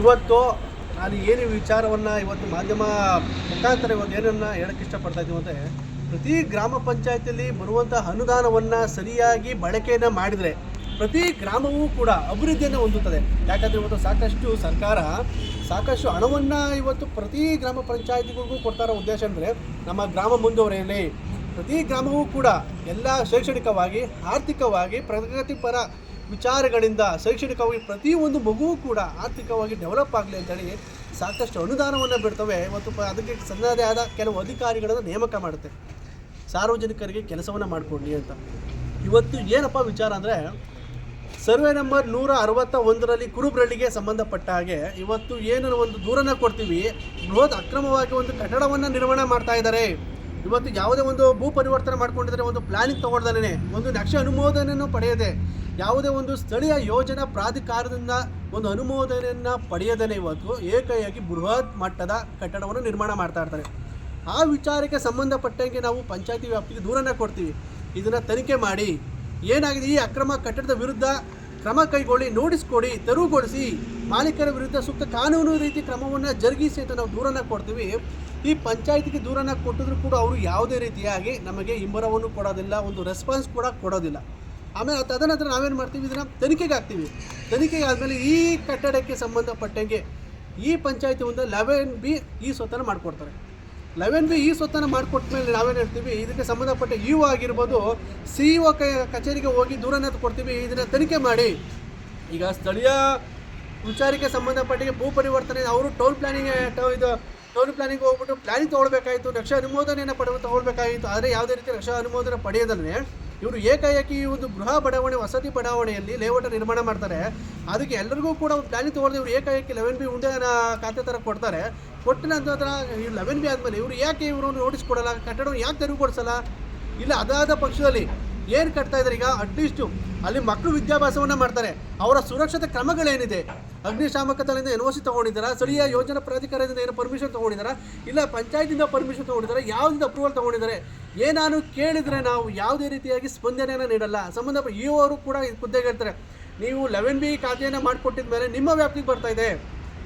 ಇವತ್ತು ನಾನು ಏನು ವಿಚಾರವನ್ನು ಇವತ್ತು ಮಾಧ್ಯಮ ಮುಖಾಂತರ ಇವತ್ತು ಏನನ್ನು ಹೇಳಕ್ಕೆ ಇಷ್ಟಪಡ್ತಾ ಇದ್ದೀವಿ ಅಂದರೆ, ಪ್ರತಿ ಗ್ರಾಮ ಪಂಚಾಯತಿಯಲ್ಲಿ ಬರುವಂಥ ಅನುದಾನವನ್ನು ಸರಿಯಾಗಿ ಬಳಕೆಯನ್ನು ಮಾಡಿದರೆ ಪ್ರತಿ ಗ್ರಾಮವೂ ಕೂಡ ಅಭಿವೃದ್ಧಿಯನ್ನು ಹೊಂದುತ್ತದೆ. ಯಾಕಂದರೆ ಇವತ್ತು ಸಾಕಷ್ಟು ಸರ್ಕಾರ ಸಾಕಷ್ಟು ಹಣವನ್ನು ಇವತ್ತು ಪ್ರತಿ ಗ್ರಾಮ ಪಂಚಾಯತಿಗಳಿಗೂ ಕೊಡ್ತಾ ಇರೋ ಉದ್ದೇಶ ಅಂದರೆ, ನಮ್ಮ ಗ್ರಾಮ ಮುಂದುವರಿಯಲಿ. ಪ್ರತಿ ಗ್ರಾಮವೂ ಕೂಡ ಎಲ್ಲ ಶೈಕ್ಷಣಿಕವಾಗಿ, ಆರ್ಥಿಕವಾಗಿ, ಪ್ರಗತಿಪರ ವಿಚಾರಗಳಿಂದ ಶೈಕ್ಷಣಿಕವಾಗಿ ಪ್ರತಿಯೊಂದು ಮಗುವೂ ಕೂಡ ಆರ್ಥಿಕವಾಗಿ ಡೆವಲಪ್ ಆಗಲಿ ಅಂತೇಳಿ ಸಾಕಷ್ಟು ಅನುದಾನವನ್ನು ಬಿಡ್ತವೆ ಮತ್ತು ಅದಕ್ಕೆ ಸನ್ನದೇ ಆದ ಕೆಲವು ಅಧಿಕಾರಿಗಳನ್ನು ನೇಮಕ ಮಾಡುತ್ತೆ. ಸಾರ್ವಜನಿಕರಿಗೆ ಕೆಲಸವನ್ನು ಮಾಡಿಕೊಡಿ ಅಂತ. ಇವತ್ತು ಏನಪ್ಪ ವಿಚಾರ ಅಂದರೆ, ಸರ್ವೆ ನಂಬರ್ ನೂರ ಅರವತ್ತ ಒಂದರಲ್ಲಿ ಕುರುಬ್ರಳ್ಳಿಗೆ ಸಂಬಂಧಪಟ್ಟ ಹಾಗೆ ಇವತ್ತು ಏನೋ ಒಂದು ದೂರನ್ನು ಕೊಡ್ತೀವಿ, ಬೃಹತ್ ಅಕ್ರಮವಾಗಿ ಒಂದು ಕಟ್ಟಡವನ್ನು ನಿರ್ಮಾಣ ಮಾಡ್ತಾ ಇದ್ದಾರೆ ಇವತ್ತು ಯಾವುದೇ ಒಂದು ಭೂ ಪರಿವರ್ತನೆ ಮಾಡ್ಕೊಂಡಿದ್ರೆ ಒಂದು ಪ್ಲಾನಿಂಗ್ ತಗೊಳ್ದೇ ಒಂದು ನಕ್ಷೆ ಅನುಮೋದನೆಯನ್ನು ಪಡೆಯದೆ, ಯಾವುದೇ ಒಂದು ಸ್ಥಳೀಯ ಯೋಜನಾ ಪ್ರಾಧಿಕಾರದಿಂದ ಒಂದು ಅನುಮೋದನೆಯನ್ನು ಪಡೆಯದೇ ಇವತ್ತು ಏಕೈಯಾಗಿ ಬೃಹತ್ ಮಟ್ಟದ ಕಟ್ಟಡವನ್ನು ನಿರ್ಮಾಣ ಮಾಡ್ತಾ ಇರ್ತಾರೆ. ಆ ವಿಚಾರಕ್ಕೆ ಸಂಬಂಧಪಟ್ಟಂಗೆ ನಾವು ಪಂಚಾಯತಿ ವ್ಯಾಪ್ತಿಗೆ ದೂರನ್ನು ಕೊಡ್ತೀವಿ. ಇದನ್ನು ತನಿಖೆ ಮಾಡಿ, ಏನಾಗಿದೆ ಈ ಅಕ್ರಮ ಕಟ್ಟಡದ ವಿರುದ್ಧ ಕ್ರಮ ಕೈಗೊಳ್ಳಿ, ನೋಟಿಸ್ ಕೊಡಿ, ತೆರವುಗೊಳಿಸಿ, ಮಾಲೀಕರ ವಿರುದ್ಧ ಸೂಕ್ತ ಕಾನೂನು ರೀತಿ ಕ್ರಮವನ್ನು ಜರುಗಿಸಿ ಅಂತ ನಾವು ದೂರನ ಕೊಡ್ತೀವಿ. ಈ ಪಂಚಾಯತ್ಗೆ ದೂರನ ಕೊಟ್ಟಿದ್ರು ಕೂಡ ಅವರು ಯಾವುದೇ ರೀತಿಯಾಗಿ ನಮಗೆ ಹಿಂಬರವನ್ನು ಕೊಡೋದಿಲ್ಲ, ಒಂದು ರೆಸ್ಪಾನ್ಸ್ ಕೂಡ ಕೊಡೋದಿಲ್ಲ. ಆಮೇಲೆ ತದನಂತರ ನಾವೇನು ಮಾಡ್ತೀವಿ? ಇದನ್ನು ತನಿಖೆಗೆ ಹಾಕ್ತೀವಿ. ತನಿಖೆಗೆ ಆದಮೇಲೆ ಈ ಕಟ್ಟಡಕ್ಕೆ ಸಂಬಂಧಪಟ್ಟಂಗೆ ಈ ಪಂಚಾಯತಿ ಒಂದು ಲೆವೆನ್ ಬಿ ಈ ಸ್ವತ್ತನ್ನು ಮಾಡಿಕೊಡ್ತಾರೆ. ಲೆವೆನ್ ಬಿ ಈ ಸ್ವತ್ತನ್ನು ಮಾಡಿಕೊಟ್ಟ ಮೇಲೆ ನಾವೇನು ಹೇಳ್ತೀವಿ? ಇದಕ್ಕೆ ಸಂಬಂಧಪಟ್ಟ ಯು ಆಗಿರ್ಬೋದು, ಸಿ ಇ ಒ ಕಚೇರಿಗೆ ಹೋಗಿ ದೂರನ ಕೊಡ್ತೀವಿ. ಇದನ್ನು ತನಿಖೆ ಮಾಡಿ. ಈಗ ಸ್ಥಳೀಯ ವಿಚಾರಕ್ಕೆ ಸಂಬಂಧಪಟ್ಟಿಗೆ ಭೂ ಪರಿವರ್ತನೆ, ಅವರು ಟೌನ್ ಪ್ಲಾನಿಂಗ್, ಇದು ಟೌನ್ ಪ್ಲಾನಿಂಗ್ ಹೋಗ್ಬಿಟ್ಟು ಪ್ಲಾನಿಂಗ್ ತೊಗೊಳ್ಬೇಕಾಯಿತು, ರಕ್ಷಾ ಅನುಮೋದನೆಯನ್ನು ಪಡೆದು ತೊಗೊಳ್ಬೇಕಾಗಿತ್ತು ಆದರೆ ಯಾವುದೇ ರೀತಿ ರಕ್ಷಾ ಅನುಮೋದನೆ ಪಡೆಯದಲ್ಲೇ ಇವರು ಏಕಾಏಕಿ ಈ ಒಂದು ಗೃಹ ಬಡಾವಣೆ, ವಸತಿ ಬಡಾವಣೆಯಲ್ಲಿ ಲೇಔಟ್ ನಿರ್ಮಾಣ ಮಾಡ್ತಾರೆ. ಅದಕ್ಕೆ ಎಲ್ಲರಿಗೂ ಕೂಡ ಒಂದು ಪ್ಲಾನಿಂಗ್ ತೊಗೊಳ್ದೆ ಇವರು ಏಕಾಏಕಿ ಲೆವೆನ್ ಬಿ ಉಂಡೆ ಖಾತೆ ಥರ ಕೊಡ್ತಾರೆ. ಕೊಟ್ಟ ನಂತರ ಈ ಲೆವೆನ್ ಬಿ ಆದಮೇಲೆ ಇವರು ಯಾಕೆ ಇವರು ನೋಟಿಸ್ ಕೊಡಲ್ಲ? ಕಟ್ಟಡ ಯಾಕೆ ತೆರವುಗೊಳಿಸಲ್ಲ ಇಲ್ಲ, ಅದಾದ ಪಕ್ಷದಲ್ಲಿ ಏನು ಕಟ್ತಾ ಇದ್ದಾರೆ ಈಗ? ಅಟ್ಲೀಸ್ಟು ಅಲ್ಲಿ ಮಕ್ಕಳು ವಿದ್ಯಾಭ್ಯಾಸವನ್ನು ಮಾಡ್ತಾರೆ. ಅವರ ಸುರಕ್ಷತೆ ಕ್ರಮಗಳೇನಿದೆ? ಅಗ್ನಿಶಾಮಕ ತಲೆಯಿಂದ ಎನ್ ಒ ಸಿ ತೊಗೊಂಡಿದ್ದಾರಾ? ಸ್ಥಳೀಯ ಯೋಜನಾ ಪ್ರಾಧಿಕಾರದಿಂದ ಏನು ಪರ್ಮಿಷನ್ ತೊಗೊಂಡಿದ್ದಾರಾ? ಇಲ್ಲ ಪಂಚಾಯತಿಂದ ಪರ್ಮಿಷನ್ ತೊಗೊಂಡಿದ್ದಾರೆ? ಯಾವುದಿಂದ ಅಪ್ರೂವಲ್ ತೊಗೊಂಡಿದ್ದಾರೆ? ಏನಾನು ಕೇಳಿದರೆ ನಾವು ಯಾವುದೇ ರೀತಿಯಾಗಿ ಸ್ಪಂದನೆಯನ್ನು ನೀಡಲ್ಲ. ಸಂಬಂಧಪಟ್ಟ ಇ ಅವರು ಕೂಡ ಖುದ್ದಾಗಿ ಹೇಳ್ತಾರೆ. ನೀವು ಲೆವೆನ್ ಬಿ ಖಾತೆಯನ್ನು ಮಾಡಿಕೊಟ್ಟಿದ ಮೇಲೆ ನಿಮ್ಮ ವ್ಯಾಪ್ತಿಗೆ ಬರ್ತಾ ಇದೆ.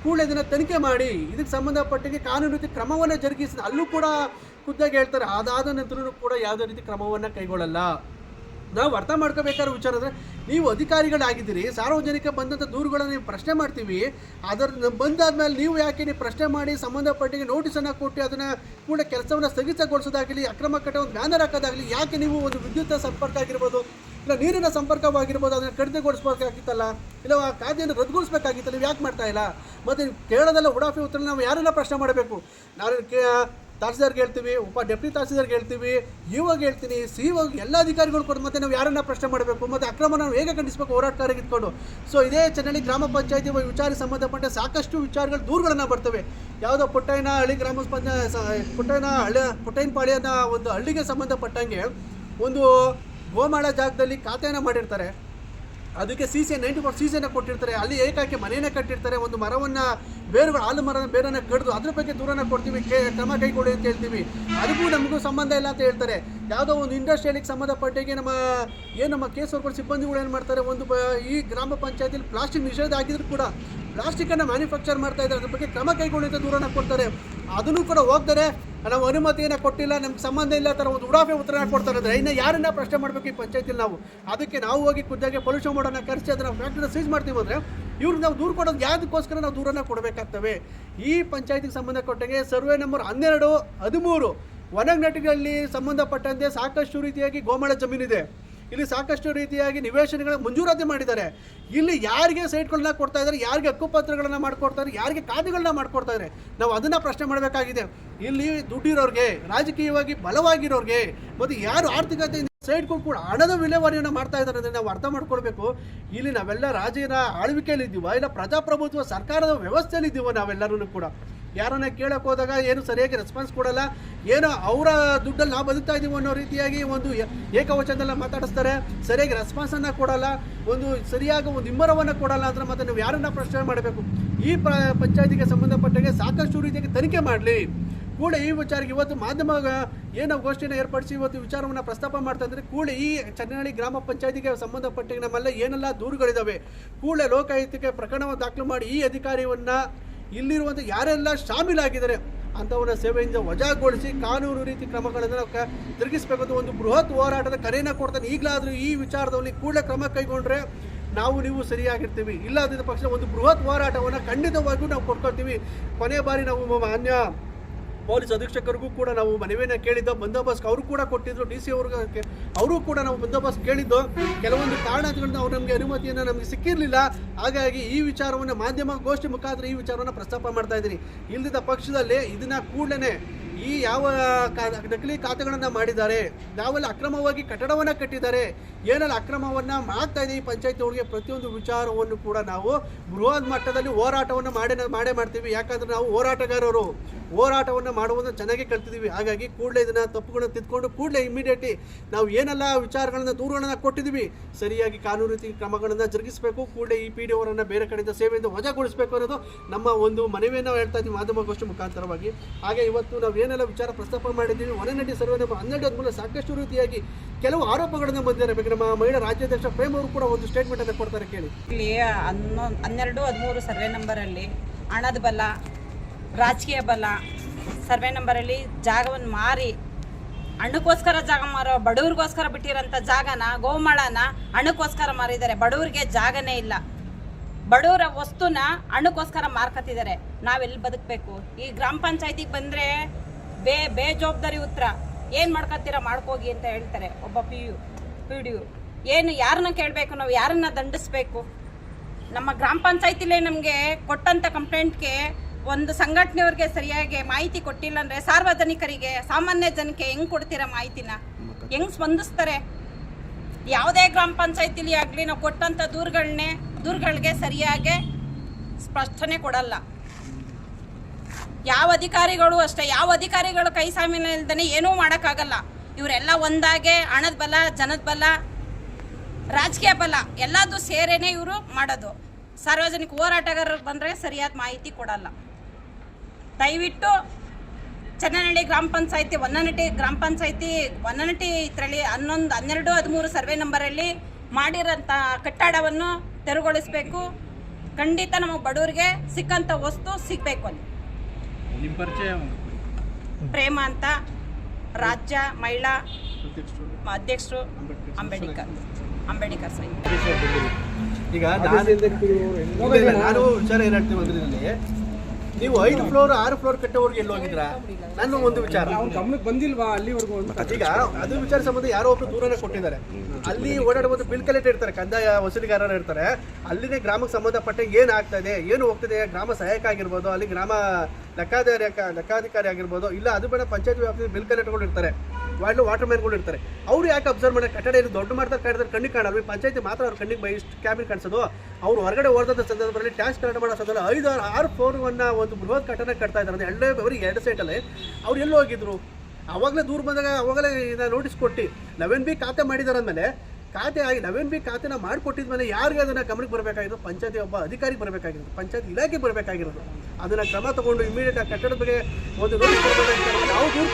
ಕೂಡಲೇ ಇದನ್ನು ತನಿಖೆ ಮಾಡಿ. ಇದಕ್ಕೆ ಸಂಬಂಧಪಟ್ಟಿಗೆ ಕಾನೂನು ರೀತಿ ಕ್ರಮವನ್ನು ಜರುಗಿಸಿದ ಅಲ್ಲೂ ಕೂಡ ಖುದ್ದಾಗಿ ಹೇಳ್ತಾರೆ. ಅದಾದ ನಂತರನೂ ಕೂಡ ಯಾವುದೇ ರೀತಿ ಕ್ರಮವನ್ನು ಕೈಗೊಳ್ಳಲ್ಲ. ನಾವು ಅರ್ಥ ಮಾಡ್ಕೋಬೇಕಾದ್ರೆ ವಿಚಾರ ಅಂದರೆ ನೀವು ಅಧಿಕಾರಿಗಳಾಗಿದ್ದೀರಿ, ಸಾರ್ವಜನಿಕ ಬಂದಂಥ ದೂರುಗಳನ್ನು ನೀವು ಪ್ರಶ್ನೆ ಮಾಡ್ತೀವಿ ಅದರ ಬಂದಾದ್ಮೇಲೆ ನೀವು ಯಾಕೆ ನೀವು ಪ್ರಶ್ನೆ ಮಾಡಿ ಸಂಬಂಧಪಟ್ಟಿಗೆ ನೋಟಿಸನ್ನು ಕೊಟ್ಟು ಅದನ್ನು ಕೂಡ ಕೆಲಸವನ್ನು ಸ್ಥಗಿತಗೊಳಿಸೋದಾಗಲಿ, ಅಕ್ರಮ ಕಟ್ಟ ಒಂದು ಬ್ಯಾನರ್ ಹಾಕೋದಾಗಲಿ, ಯಾಕೆ ನೀವು ಒಂದು ವಿದ್ಯುತ್ ಸಂಪರ್ಕ ಆಗಿರ್ಬೋದು, ಇಲ್ಲ ನೀರಿನ ಸಂಪರ್ಕವಾಗಿರ್ಬೋದು ಅದನ್ನು ಕಡಿತಗೊಳಿಸ್ಬೇಕಾಗಿತ್ತಲ್ಲ, ಇಲ್ಲ ಆ ಖಾತೆಯನ್ನು ರದ್ದುಗೊಳಿಸ್ಬೇಕಾಗಿತ್ತಲ್ಲ ನೀವು ಯಾಕೆ ಮಾಡ್ತಾ ಇಲ್ಲ? ಮತ್ತು ಕೇರಳದಲ್ಲಿ ಉಡಾಫಿ ಉತ್ತರ ನಾವು ಯಾರನ್ನ ಪ್ರಶ್ನೆ ಮಾಡಬೇಕು? ನಾನು ತಹಸೀಲ್ದಾರ್ಗೆ ಹೇಳ್ತೀವಿ, ಉಪ ಡೆಪ್ಟಿ ತಹಸೀಲ್ದಾರ್ಗೆ ಹೇಳ್ತೀವಿ, ಇವಾಗ ಹೇಳ್ತೀನಿ ಸಿ ಇವಾಗ ಎಲ್ಲ ಅಧಿಕಾರಿಗಳು ಕೊಟ್ಟು ಮತ್ತೆ ನಾವು ಯಾರನ್ನ ಪ್ರಶ್ನೆ ಮಾಡಬೇಕು, ಮತ್ತು ಅಕ್ರಮ ನಾವು ಹೇಗೆ ಖಂಡಿಸಬೇಕು ಹೋರಾಟಗಾರರಿಗೆ ಇಟ್ಕೊಂಡು ಸೊ ಇದೇ ಚೆನ್ನಳ್ಳಿ ಗ್ರಾಮ ಪಂಚಾಯತಿ ವಿಚಾರ ಸಂಬಂಧಪಟ್ಟ ಸಾಕಷ್ಟು ವಿಚಾರಗಳು ದೂರುಗಳನ್ನು ಬರ್ತವೆ. ಯಾವುದೋ ಪುಟ್ಟಯ್ಯನ ಹಳ್ಳಿ ಗ್ರಾಮ ಪುಟ್ಟಯ್ಯನ ಹಳ್ಳಿ ಪುಟ್ಟಯ್ಯನಪಾಳ್ಯನ ಒಂದು ಹಳ್ಳಿಗೆ ಸಂಬಂಧಪಟ್ಟಂಗೆ ಒಂದು ಗೋಮಾಳ ಜಾಗದಲ್ಲಿ ಖಾತೆಯನ್ನು ಮಾಡಿರ್ತಾರೆ. ಅದಕ್ಕೆ C C ninety four C ಸಿಯನ್ನು ಕೊಟ್ಟಿರ್ತಾರೆ. ಅಲ್ಲಿ ಏಕಾಕಿ ಮನೆಯನ್ನು ಕಟ್ಟಿರ್ತಾರೆ. ಒಂದು ಮರವನ್ನು, ಬೇರುಗಳು ಹಾಲು ಮರದ ಬೇರನ್ನು ಕಡಿದು ಅದ್ರ ಬಗ್ಗೆ ದೂರನ ಕೊಡ್ತೀವಿ. ಕ್ರಮ ಕೈಗೊಳ್ಳಿ ಅಂತ ಹೇಳ್ತೀವಿ. ಅದಕ್ಕೂ ನಮಗೂ ಸಂಬಂಧ ಇಲ್ಲ ಅಂತ ಹೇಳ್ತಾರೆ. ಯಾವುದೋ ಒಂದು ಇಂಡಸ್ಟ್ರಿಯಲಿಗೆ ಸಂಬಂಧಪಟ್ಟಿಗೆ ನಮ್ಮ, ಏನು ನಮ್ಮ ಕೇಸ್ ಸಿಬ್ಬಂದಿಗಳು ಏನು ಮಾಡ್ತಾರೆ? ಒಂದು ಈ ಗ್ರಾಮ ಪಂಚಾಯತಿಲಿ ಪ್ಲಾಸ್ಟಿಕ್ ನಿಷೇಧ ಆಗಿದ್ರು ಕೂಡ ಪ್ಲಾಸ್ಟಿಕನ್ನು ಮ್ಯಾನುಫ್ಯಾಕ್ಚರ್ ಮಾಡ್ತಾ ಇದ್ದಾರೆ, ಅದ್ರ ಬಗ್ಗೆ ಕ್ರಮ ಅಂತ ದೂರನ ಕೊಡ್ತಾರೆ. ಅದನ್ನು ಕೂಡ ಹೋಗ್ತಾರೆ. ನಾವು ಅನುಮತಿಯನ್ನು ಕೊಟ್ಟಿಲ್ಲ, ನಮ್ಗೆ ಸಂಬಂಧ ಇಲ್ಲ ಥರ ಒಂದು ಉಡಾಫೆ ಉತ್ತರ ಕೊಡ್ತಾರೆ. ಅಂದರೆ ಇನ್ನು ಯಾರನ್ನ ಪ್ರಶ್ನೆ ಮಾಡಬೇಕು ಈ ಪಂಚಾಯತಿಲಿ ನಾವು? ಅದಕ್ಕೆ ನಾವು ಹೋಗಿ ಖುದ್ದಾಗಿ ಪೊಲ್ಯೂಷನ್ ಮಾಡೋಣ ಕರೆಸಿ, ಅದನ್ನು ಫ್ಯಾಕ್ಟ್ರಿನ ಸೀಸ್ ಮಾಡ್ತೀವಿ ಅಂದರೆ ಇವ್ರಿಗೆ ನಾವು ದೂರು ಕೊಡೋದು ಯಾವುದಕ್ಕೋಸ್ಕರ ನಾವು ದೂರನ್ನು ಕೊಡಬೇಕಾಗ್ತವೆ? ಈ ಪಂಚಾಯತಿಗೆ ಸಂಬಂಧಪಟ್ಟಂಗೆ ಸರ್ವೆ ನಂಬರ್ ಹನ್ನೆರಡು, ಹದಿಮೂರು ವನಗಟ್ಟಿಗಳಲ್ಲಿ ಸಂಬಂಧಪಟ್ಟಂತೆ ಸಾಕಷ್ಟು ರೀತಿಯಾಗಿ ಗೋಮಾಳ ಜಮೀನಿದೆ. ಇಲ್ಲಿ ಸಾಕಷ್ಟು ರೀತಿಯಾಗಿ ನಿವೇಶನಗಳ ಮಂಜೂರಾತಿ ಮಾಡಿದ್ದಾರೆ. ಇಲ್ಲಿ ಯಾರಿಗೆ ಸೈಟ್ಗಳನ್ನ ಕೊಡ್ತಾ ಇದ್ದಾರೆ, ಯಾರಿಗೆ ಹಕ್ಕುಪತ್ರಗಳನ್ನ ಇದ್ದಾರೆ, ಯಾರಿಗೆ ಖಾತೆಗಳನ್ನ ಮಾಡಿಕೊಡ್ತಾ ಇದ್ದಾರೆ, ನಾವು ಅದನ್ನು ಪ್ರಶ್ನೆ ಮಾಡಬೇಕಾಗಿದೆ. ಇಲ್ಲಿ ದುಡ್ಡಿರೋರಿಗೆ, ರಾಜಕೀಯವಾಗಿ ಬಲವಾಗಿರೋರಿಗೆ, ಮತ್ತು ಯಾರು ಆರ್ಥಿಕತೆಯಿಂದ ಸೈಟ್ಗಳು ಕೂಡ ಹಣದ ವಿಲೇವಾರಿಯನ್ನು ಮಾಡ್ತಾ ಇದ್ದಾರೆ ಅಂದರೆ ನಾವು ಅರ್ಥ ಮಾಡ್ಕೊಳ್ಬೇಕು. ಇಲ್ಲಿ ನಾವೆಲ್ಲ ರಾಜ್ಯನ ಆಳ್ವಿಕೆಯಲ್ಲಿ ಇದ್ದೀವ ಇಲ್ಲ ಪ್ರಜಾಪ್ರಭುತ್ವ ಸರ್ಕಾರದ ವ್ಯವಸ್ಥೆಯಲ್ಲಿದ್ದೀವೋ ನಾವೆಲ್ಲರೂ ಕೂಡ. ಯಾರನ್ನ ಕೇಳಕ್ಕೆ ಹೋದಾಗ ಏನು ಸರಿಯಾಗಿ ರೆಸ್ಪಾನ್ಸ್ ಕೊಡಲ್ಲ, ಏನೋ ಅವರ ದುಡ್ಡಲ್ಲಿ ನಾವು ಬದುಕ್ತಾ ಇದೀವಿ ಅನ್ನೋ ರೀತಿಯಾಗಿ ಒಂದು ಏಕವಚನದಲ್ಲಿ ಮಾತಾಡಿಸ್ತಾರೆ. ಸರಿಯಾಗಿ ರೆಸ್ಪಾನ್ಸನ್ನು ಕೊಡಲ್ಲ, ಒಂದು ಸರಿಯಾಗಿ ಒಂದು ಹಿಂಬರವನ್ನು ಕೊಡಲ್ಲ ಅಂದ್ರೆ ಮತ್ತೆ ನೀವು ಯಾರನ್ನ ಪ್ರಶ್ನೆ ಮಾಡಬೇಕು? ಈ ಪ ಪಂಚಾಯತಿಗೆ ಸಂಬಂಧಪಟ್ಟಾಗೆ ಸಾಕಷ್ಟು ರೀತಿಯಾಗಿ ತನಿಖೆ ಮಾಡಲಿ. ಕೂಡ ಈ ವಿಚಾರಕ್ಕೆ ಇವತ್ತು ಮಾಧ್ಯಮ ಏನು ಗೋಷ್ಠಿನ ಏರ್ಪಡಿಸಿ ಇವತ್ತು ವಿಚಾರವನ್ನು ಪ್ರಸ್ತಾಪ ಮಾಡ್ತಾ ಇದ್ರೆ ಕೂಡಲೇ ಈ ಚನ್ನಹಳ್ಳಿ ಗ್ರಾಮ ಪಂಚಾಯತಿಗೆ ಸಂಬಂಧಪಟ್ಟ ನಮ್ಮೆಲ್ಲ ಏನೆಲ್ಲ ದೂರುಗಳಿದ್ದಾವೆ ಕೂಡಲೇ ಲೋಕಾಯುಕ್ತಕ್ಕೆ ಪ್ರಕರಣವನ್ನು ದಾಖಲು ಮಾಡಿ ಈ ಅಧಿಕಾರಿಯನ್ನ ಇಲ್ಲಿರುವಂಥ ಯಾರೆಲ್ಲ ಶಾಮೀಲಾಗಿದ್ದಾರೆ ಅಂಥವನ್ನ ಸೇವೆಯಿಂದ ವಜಾಗೊಳಿಸಿ ಕಾನೂನು ರೀತಿ ಕ್ರಮಗಳನ್ನು ನಾವು ತಿರುಗಿಸಬೇಕು ಅಂತ ಒಂದು ಬೃಹತ್ ಹೋರಾಟದ ಕರೆಯನ್ನು ಕೊಡ್ತಾನೆ. ಈಗಲಾದರೂ ಈ ವಿಚಾರದಲ್ಲಿ ಕೂಡಲೇ ಕ್ರಮ ಕೈಗೊಂಡ್ರೆ ನಾವು ನೀವು ಸರಿಯಾಗಿರ್ತೀವಿ. ಇಲ್ಲದಿದ್ದ ಪಕ್ಷ ಒಂದು ಬೃಹತ್ ಹೋರಾಟವನ್ನು ಖಂಡಿತವಾಗಿಯೂ ನಾವು ಕೊಟ್ಕೊಳ್ತೀವಿ ಕೊನೆ ಬಾರಿ ನಾವು ಮಾನ್ಯ ಪೊಲೀಸ್ ಅಧೀಕ್ಷಕರಿಗೂ ಕೂಡ ನಾವು ಮನವಿಯನ್ನು ಕೇಳಿದ್ದು, ಬಂದೋಬಸ್ತ್ ಅವರು ಕೂಡ ಕೊಟ್ಟಿದ್ರು, ಡಿ ಸಿ ಅವ್ರಿಗೆ, ಅವರು ಕೂಡ ನಾವು ಬಂದೋಬಸ್ತ್ ಕೇಳಿದ್ದು. ಕೆಲವೊಂದು ಕಾರಣಗಳಿಂದ ಅವ್ರು ನಮಗೆ ಅನುಮತಿಯನ್ನು ನಮಗೆ ಸಿಕ್ಕಿರಲಿಲ್ಲ. ಹಾಗಾಗಿ ಈ ವಿಚಾರವನ್ನು ಮಾಧ್ಯಮ ಗೋಷ್ಠಿ ಮುಖಾಂತರ ಈ ವಿಚಾರವನ್ನು ಪ್ರಸ್ತಾಪ ಮಾಡ್ತಾ ಇದ್ದೀನಿ. ಇಲ್ಲದ ಪಕ್ಷದಲ್ಲಿ ಇದನ್ನ ಕೂಡಲೇ ಈ ಯಾವ ನಕಲಿ ಖಾತೆಗಳನ್ನು ಮಾಡಿದ್ದಾರೆ ಯಾವೆಲ್ಲ ಅಕ್ರಮವಾಗಿ ಕಟ್ಟಡವನ್ನು ಕಟ್ಟಿದ್ದಾರೆ, ಏನೆಲ್ಲ ಅಕ್ರಮವನ್ನು ಮಾಡ್ತಾ ಇದೆ ಈ ಪಂಚಾಯತ್ ಅವ್ರಿಗೆ ಪ್ರತಿಯೊಂದು ವಿಚಾರವನ್ನು ಕೂಡ ನಾವು ಬೃಹತ್ ಮಟ್ಟದಲ್ಲಿ ಹೋರಾಟವನ್ನು ಮಾಡೇ ಮಾಡೇ ಮಾಡ್ತೀವಿ. ಯಾಕಂದ್ರೆ ನಾವು ಹೋರಾಟಗಾರರು. ಹೋರಾಟವನ್ನು ಮಾಡುವುದನ್ನು ಚೆನ್ನಾಗಿ ಕಲ್ತಿದ್ದೀವಿ. ಹಾಗಾಗಿ ಕೂಡಲೇ ಇದನ್ನು ತಪ್ಪುಗಳನ್ನು ತಿದ್ಕೊಂಡು ಕೂಡಲೇ ಇಮಿಡಿಯೇಟ್ಲಿ ನಾವು ಏನೆಲ್ಲ ವಿಚಾರಗಳನ್ನು, ದೂರುಗಳನ್ನು ಕೊಟ್ಟಿದ್ದೀವಿ, ಸರಿಯಾಗಿ ಕಾನೂನು ಕ್ರಮಗಳನ್ನು ಜರುಗಿಸಬೇಕು, ಕೂಡಲೇ ಈ ಪಿ ಡಿ ಅವರನ್ನು ಬೇರೆ ಕಡೆಯಿಂದ ಸೇವೆಯಿಂದ ವಜಾಗೊಳಿಸಬೇಕು ಅನ್ನೋದು ನಮ್ಮ ಒಂದು ಮನವಿಯನ್ನು ಹೇಳ್ತಾ ಇದ್ದೀವಿ ಮಾಧ್ಯಮಗೋಷ್ಠಿ ಮುಖಾಂತರವಾಗಿ. ಹಾಗೆ ಇವತ್ತು ನಾವು ಏನೆಲ್ಲ ವಿಚಾರ ಪ್ರಸ್ತಾಪ ಮಾಡಿದ್ದೀವಿ ಒನನಟಿ ಸರ್ವೆ ನಂಬರ್ ಹನ್ನೆರಡು ಹದಿಮೂರು ಸಾಕಷ್ಟು ರೀತಿಯಾಗಿ ಕೆಲವು ಆರೋಪಗಳನ್ನು ಬಂದಿದ್ದಾರೆ. ಬೇಕು ನಮ್ಮ ಮಹಿಳಾ ರಾಜ್ಯಾಧ್ಯಕ್ಷ ಪ್ರೇಮ್ ಅವರು ಕೂಡ ಒಂದು ಸ್ಟೇಟ್ಮೆಂಟ್ ಅನ್ನು ಕೊಡ್ತಾರೆ ಕೇಳಿ. ಇಲ್ಲಿ ಹನ್ನೊಂದು ಹನ್ನೆರಡು ಹದಿಮೂರು ಸರ್ವೆ ನಂಬರಲ್ಲಿ ಹಣದ ಬಲ, ರಾಜಕೀಯ ಬಲ, ಸರ್ವೆ ನಂಬರಲ್ಲಿ ಜಾಗವನ್ನು ಮಾರಿ, ಹಣಕ್ಕೋಸ್ಕರ ಜಾಗ ಮಾರೋ, ಬಡವ್ರಿಗೋಸ್ಕರ ಬಿಟ್ಟಿರೋಂಥ ಜಾಗನ, ಗೋಮಾಳನ ಹಣಕ್ಕೋಸ್ಕರ ಮಾರಿದ್ದಾರೆ. ಬಡವ್ರಿಗೆ ಜಾಗನೇ ಇಲ್ಲ. ಬಡವರ ವಸ್ತುನ ಹಣಕ್ಕೋಸ್ಕರ ಮಾರ್ಕತ್ತಿದ್ದಾರೆ. ನಾವೆಲ್ಲಿ ಬದುಕಬೇಕು? ಈ ಗ್ರಾಮ ಪಂಚಾಯತಿಗೆ ಬಂದರೆ ಬೇ ಬೇಜವಾಬ್ದಾರಿ ಉತ್ತರ ಏನು ಮಾಡ್ಕೊತೀರಾ ಮಾಡ್ಕೋಗಿ ಅಂತ ಹೇಳ್ತಾರೆ ಒಬ್ಬ P U, P D U. ಏನು ಯಾರನ್ನ ಕೇಳಬೇಕು ನಾವು, ಯಾರನ್ನ ದಂಡಿಸ್ಬೇಕು? ನಮ್ಮ ಗ್ರಾಮ ಪಂಚಾಯತಿಲೇ ನಮಗೆ ಕೊಟ್ಟಂಥ ಕಂಪ್ಲೇಂಟ್ಗೆ ಒಂದು ಸಂಘಟನೆಯವ್ರಿಗೆ ಸರಿಯಾಗಿ ಮಾಹಿತಿ ಕೊಟ್ಟಿಲ್ಲ ಅಂದರೆ ಸಾರ್ವಜನಿಕರಿಗೆ, ಸಾಮಾನ್ಯ ಜನಕ್ಕೆ ಹೆಂಗೆ ಕೊಡ್ತೀರಾ ಮಾಹಿತಿನ? ಹೆಂಗೆ ಸ್ಪಂದಿಸ್ತಾರೆ? ಯಾವುದೇ ಗ್ರಾಮ ಪಂಚಾಯತಿಲಿ ಆಗಲಿ ನಾವು ಕೊಟ್ಟಂಥ ದೂರುಗಳನ್ನೇ ದೂರುಗಳಿಗೆ ಸರಿಯಾಗಿ ಸ್ಪಷ್ಟನೆ ಕೊಡಲ್ಲ. ಯಾವ ಅಧಿಕಾರಿಗಳು ಅಷ್ಟೇ, ಯಾವ ಅಧಿಕಾರಿಗಳು ಕೈ ಸಾಮಿನ ಇಲ್ದೇ ಏನೂ ಮಾಡೋಕ್ಕಾಗಲ್ಲ. ಇವರೆಲ್ಲ ಒಂದಾಗೆ, ಹಣದ ಬಲ, ಜನದ ಬಲ, ರಾಜಕೀಯ ಬಲ ಎಲ್ಲದೂ ಸೇರೇನೆ ಇವರು ಮಾಡೋದು. ಸಾರ್ವಜನಿಕ ಹೋರಾಟಗಾರರು ಬಂದರೆ ಸರಿಯಾದ ಮಾಹಿತಿ ಕೊಡಲ್ಲ. ದಯವಿಟ್ಟು ಚನ್ನನಹಳ್ಳಿ ಗ್ರಾಮ ಪಂಚಾಯತಿ ಹೊನ್ನನಟಿ ಗ್ರಾಮ ಪಂಚಾಯತಿ ಹೊನ್ನನಟಿ ಇದರಲ್ಲಿ ಹನ್ನೊಂದು, ಹನ್ನೆರಡು, ಹದಿಮೂರು ಸರ್ವೆ ನಂಬರಲ್ಲಿ ಮಾಡಿರೋಂಥ ಕಟ್ಟಡವನ್ನು ತೆರವುಗೊಳಿಸಬೇಕು. ಖಂಡಿತ ನಮಗೆ ಬಡವರಿಗೆ ಸಿಕ್ಕಂಥ ವಸ್ತು ಸಿಗಬೇಕು ಅಲ್ಲಿ. ನಿಮ್ಮ ಪರಿಚಯ ಪ್ರೇಮ ಅಂತ ರಾಜ್ಯ ಮಹಿಳಾ ಅಧ್ಯಕ್ಷರು ಅಂಬೇಡ್ಕರ್ ಅಂಬೇಡ್ಕರ್ ಸೈನ್ ಈಗ ನಾನು ಇಲ್ಲ, ಇಲ್ಲ, ನಾನು ವಿಚಾರ ಏನ್ ಹೇಳ್ತೀವಿ ಅಂದ್ರೆ ಇದರಲ್ಲಿ ನೀವು ಐದು ಫ್ಲೋರ್ ಆರು ಫ್ಲೋರ್ ಕಟ್ಟೋರ್ಗೆ ಎಲ್ಲಿ ಹೋಗಿದ್ರಾ? ನನ್ನ ಒಂದು ವಿಚಾರ. ಗಮನಕ್ಕೆ ಬಂದಿಲ್ವಾ ಅಲ್ಲಿವರೆಗೂ ಈಗ ಅದು ವಿಚಾರ ಸಂಬಂಧ ಯಾರೋ ಒಬ್ರು ದೂರನೇ ಕೊಟ್ಟಿದ್ದಾರೆ. ಅಲ್ಲಿ ಓಡಾಡುವಂತ ಬಿಲ್ ಕಲೆಕ್ಟ್ ಇರ್ತಾರೆ ಕಂದಾಯ ವಸೂಲಿಗಾರರು ಇರ್ತಾರೆ ಅಲ್ಲಿನೇ ಗ್ರಾಮಕ್ಕೆ ಸಂಬಂಧಪಟ್ಟ ಏನು ಆಗ್ತಾ ಇದೆ ಏನು ಹೋಗ್ತಿದೆ ಗ್ರಾಮ ಸಹಾಯಕ ಆಗಿರ್ಬೋದು ಅಲ್ಲಿ ಗ್ರಾಮ ಲೆಕ್ಕಾಧಿಕಾರಿ ಲೆಕ್ಕಾಧಿಕಾರಿ ಆಗಿರ್ಬೋದು ಇಲ್ಲ ಅದು ಬೇಡ ಪಂಚಾಯತ್ ವ್ಯಾಪ್ತಿಯಲ್ಲಿ ಬಿಲ್ ಕಲೆಕ್ಟ್ಗಳು ಇರ್ತಾರೆ. ವಾಟರ್ ಮ್ಯಾನ್ಗಳು ಇರ್ತಾರೆ. ಅವ್ರು ಯಾಕೆ ಅಬ್ಸರ್ವ್ ಮಾಡಿ ಕಟ್ಟಡ ಇದು ದೊಡ್ಡ ಮಾಡ್ತಾರೆ ಕಟ್ಟಿದ್ರೆ ಕಣ್ಣಿಗೆ ಕಾಣಲ್ವಿ? ಪಂಚಾಯತಿ ಮಾತ್ರ ಅವ್ರ ಕಣ್ಣಿಗೆ ಬೈ ಇಷ್ಟು ಕ್ಯಾಬಿನ್ ಕಾಣಿಸೋದು. ಅವ್ರು ಹೊರಗಡೆ ಹೊರದಂತ ಸಂದರ್ಭದಲ್ಲಿ ಟ್ಯಾಕ್ಸ್ ಕಲೆಕ್ಟ್ ಮಾಡೋ ಸಂದರ್ಭ ಐದು ಆರು ಆರು ಒಂದು ಬೃಹತ್ ಕಟ್ಟಡ ಕಟ್ತಾ ಇದ್ದಾರೆ. ಅಂದ್ರೆ ಎರಡೇ ಬರೀ ಎರಡು ಸೈಟಲ್ಲಿ ಅವ್ರು ಎಲ್ಲಿ ಹೋಗಿದ್ರು? ಅವಾಗಲೇ ದೂರ ಬಂದಾಗ ಅವಾಗಲೇ ನೋಟಿಸ್ ಕೊಟ್ಟು. ನವೆನ್ ಬಿ ಖಾತೆ ಮಾಡಿದಾರೆ ಅಂದಮೇಲೆ ಖಾತೆ ಆಗಿ ನವೆನ್ ಬಿ ಖಾತೆನ ಮಾಡಿಕೊಟ್ಟಿದ್ಮೇಲೆ ಯಾರಿಗೆ ಅದನ್ನು ಗಮನಕ್ಕೆ ಬರಬೇಕಾಗಿರೋದು? ಪಂಚಾಯತಿ ಒಬ್ಬ ಅಧಿಕಾರಿಗೆ ಬರಬೇಕಾಗಿರೋದು. ಪಂಚಾಯತ್ ಇಲಾಖೆ ಬರಬೇಕಾಗಿರೋದು. ಅದನ್ನು ಕ್ರಮ ತಗೊಂಡು ಇಮಿಡಿಯೇಟ್ ಆಗಿ ಕಟ್ಟಡದ ಬಗ್ಗೆ ಒಂದು ನೋಟಿಸ್ ನಾವು ದೂರ